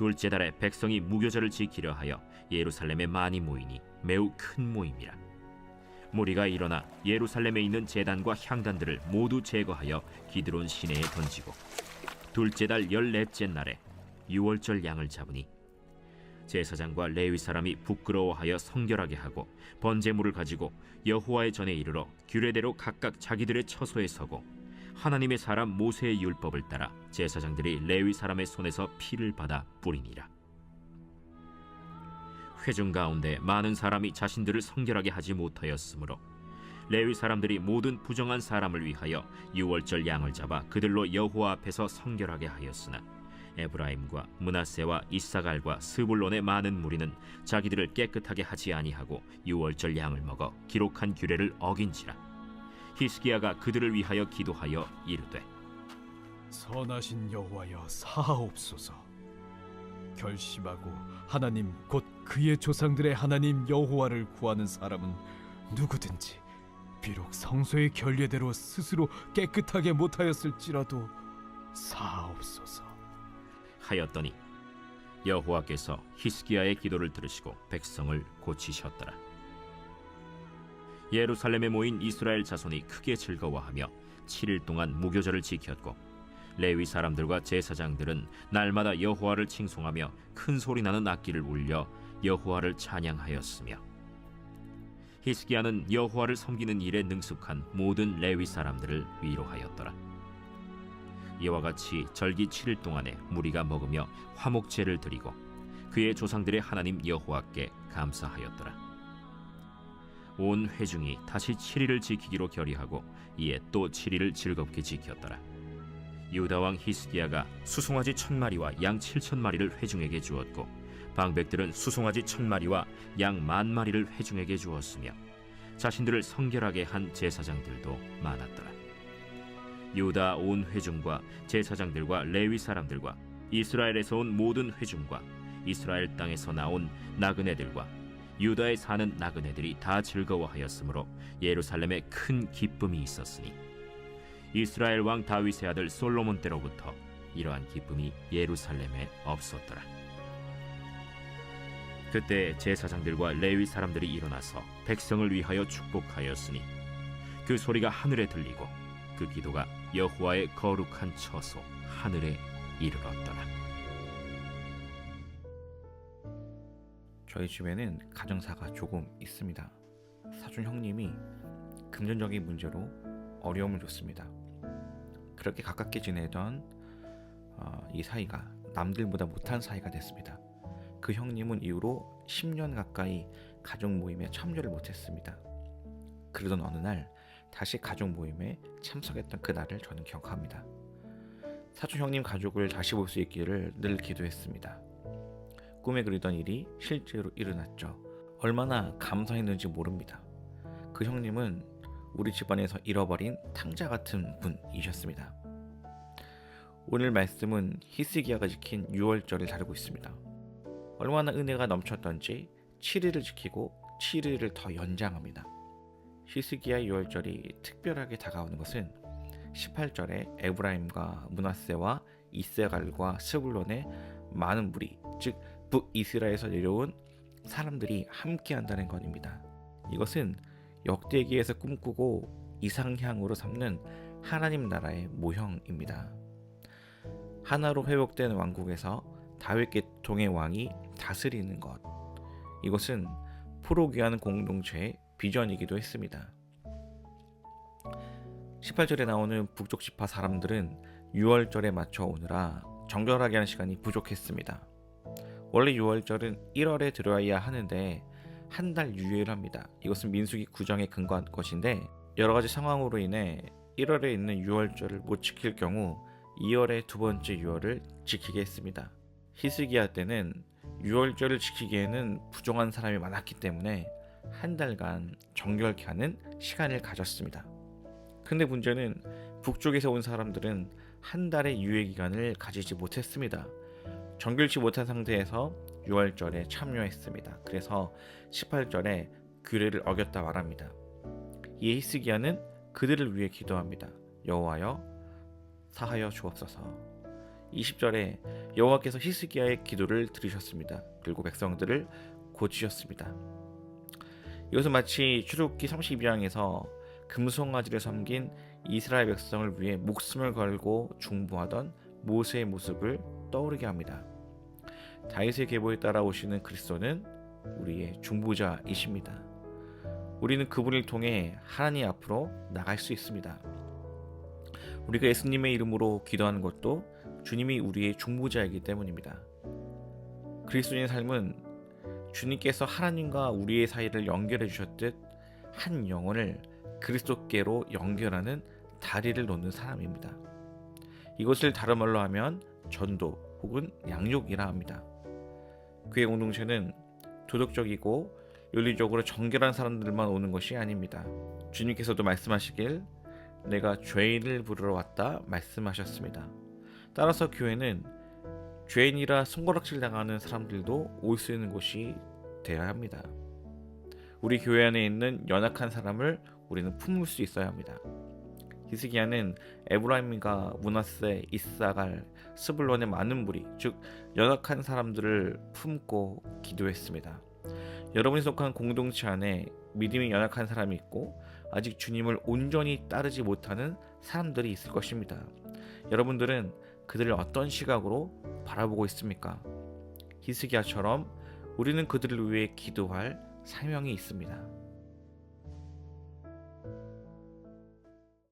둘째 달에 백성이 무교절을 지키려 하여 예루살렘에 많이 모이니 매우 큰 모임이라. 무리가 일어나 예루살렘에 있는 제단과 향단들을 모두 제거하여 기드론 시내에 던지고 둘째 달 열넷째 날에 유월절 양을 잡으니 제사장과 레위 사람이 부끄러워하여 성결하게 하고 번제물을 가지고 여호와의 전에 이르러 규례대로 각각 자기들의 처소에 서고 하나님의 사람 모세의 율법을 따라 제사장들이 레위 사람의 손에서 피를 받아 뿌리니라. 회중 가운데 많은 사람이 자신들을 성결하게 하지 못하였으므로 레위 사람들이 모든 부정한 사람을 위하여 유월절 양을 잡아 그들로 여호와 앞에서 성결하게 하였으나 에브라임과 문하세와 이사갈과 스불론의 많은 무리는 자기들을 깨끗하게 하지 아니하고 유월절 양을 먹어 기록한 규례를 어긴지라 히스기야가 그들을 위하여 기도하여 이르되 선하신 여호와여 사하옵소서 결심하고 하나님 곧 그의 조상들의 하나님 여호와를 구하는 사람은 누구든지 비록 성소의 결례대로 스스로 깨끗하게 못하였을지라도 사하옵소서 하였더니 여호와께서 히스기야의 기도를 들으시고 백성을 고치셨더라. 예루살렘에 모인 이스라엘 자손이 크게 즐거워하며 7일 동안 무교절을 지켰고 레위 사람들과 제사장들은 날마다 여호와를 칭송하며 큰 소리 나는 악기를 울려 여호와를 찬양하였으며 히스기야는 여호와를 섬기는 일에 능숙한 모든 레위 사람들을 위로하였더라. 이와 같이 절기 7일 동안에 무리가 먹으며 화목제를 드리고 그의 조상들의 하나님 여호와께 감사하였더라. 온 회중이 다시 7일을 지키기로 결의하고 이에 또 7일을 즐겁게 지켰더라. 유다 왕 히스기야가 수송아지 천 마리와 양 칠천 마리를 회중에게 주었고 방백들은 수송아지 천 마리와 양 만 마리를 회중에게 주었으며 자신들을 성결하게 한 제사장들도 많았더라. 유다 온 회중과 제사장들과 레위 사람들과 이스라엘에서 온 모든 회중과 이스라엘 땅에서 나온 나그네들과 유다에 사는 나그네들이 다 즐거워하였으므로 예루살렘에 큰 기쁨이 있었으니 이스라엘 왕 다윗의 아들 솔로몬 때로부터 이러한 기쁨이 예루살렘에 없었더라. 그때 제사장들과 레위 사람들이 일어나서 백성을 위하여 축복하였으니 그 소리가 하늘에 들리고 그 기도가 여호와의 거룩한 처소 하늘에 이르렀더라. 저희 집에는 가정사가 조금 있습니다. 사촌 형님이 금전적인 문제로 어려움을 줬습니다. 그렇게 가깝게 지내던 어, 이 사이가 남들보다 못한 사이가 됐습니다. 그 형님은 이후로 10년 가까이 가족 모임에 참여를 못했습니다. 그러던 어느 날 다시 가족 모임에 참석했던 그날을 저는 기억합니다. 사촌 형님 가족을 다시 볼 수 있기를 늘 기도했습니다. 꿈에 그리던 일이 실제로 일어났죠. 얼마나 감사했는지 모릅니다. 그 형님은 우리 집안에서 잃어버린 탕자 같은 분이셨습니다. 오늘 말씀은 히스기야가 지킨 6월절을 다루고 있습니다. 얼마나 은혜가 넘쳤던지 7일을 지키고 7일을 더 연장합니다. 히스기야 6월절이 특별하게 다가오는 것은 18절에 에브라임과 문하세와 이세갈과 스불론의 많은 무리, 즉 북이스라엘에서 내려온 사람들이 함께 한다는 것입니다. 이것은 역대기에서 꿈꾸고 이상향으로 삼는 하나님 나라의 모형입니다. 하나로 회복된 왕국에서 다윗 계통의 왕이 다스리는 것. 이것은 프로기하는 공동체의 비전이기도 했습니다. 18절에 나오는 북쪽 지파 사람들은 6월절에 맞춰 오느라 정결하게 하는 시간이 부족했습니다. 원래 6월절은 1월에 들어와야 하는데 한 달 유예를 합니다. 이것은 민수기 구정에 근거한 것인데 여러 가지 상황으로 인해 1월에 있는 6월절을 못 지킬 경우 2월의 두 번째 6월을 지키게 했습니다. 히스기야 때는 6월절을 지키기에는 부정한 사람이 많았기 때문에 한 달간 정결케 하는 시간을 가졌습니다. 근데 문제는 북쪽에서 온 사람들은 한 달의 유예 기간을 가지지 못했습니다. 정결치 못한 상태에서 6월절에 참여했습니다. 그래서 18절에 규례를 어겼다 말합니다. 이에 히스기야는 그들을 위해 기도합니다. 여호와여 사하여 주옵소서. 20절에 여호와께서 히스기야의 기도를 들으셨습니다. 그리고 백성들을 고치셨습니다. 이것은 마치 출애굽기 32장에서 금송아지를 섬긴 이스라엘 백성을 위해 목숨을 걸고 중보하던 모세의 모습을 떠오르게 합니다. 다윗의 계보에 따라 오시는 그리스도는 우리의 중보자이십니다. 우리는 그분을 통해 하나님 앞으로 나갈 수 있습니다. 우리가 예수님의 이름으로 기도하는 것도 주님이 우리의 중보자이기 때문입니다. 그리스도인의 삶은 주님께서 하나님과 우리의 사이를 연결해 주셨듯 한 영혼을 그리스도께로 연결하는 다리를 놓는 사람입니다. 이것을 다른 말로 하면 전도 혹은 양육이라 합니다. 교회 공동체는 도덕적이고 윤리적으로 정결한 사람들만 오는 것이 아닙니다. 주님께서도 말씀하시길 내가 죄인을 부르러 왔다 말씀하셨습니다. 따라서 교회는 죄인이라 손가락질 당하는 사람들도 올 수 있는 곳이 되어야 합니다. 우리 교회 안에 있는 연약한 사람을 우리는 품을 수 있어야 합니다. 히스기야는 에브라임과 문하세, 이사갈, 스불론의 많은 무리, 즉 연약한 사람들을 품고 기도했습니다. 여러분이 속한 공동체 안에 믿음이 연약한 사람이 있고 아직 주님을 온전히 따르지 못하는 사람들이 있을 것입니다. 여러분들은 그들을 어떤 시각으로 바라보고 있습니까? 히스기야처럼 우리는 그들을 위해 기도할 사명이 있습니다.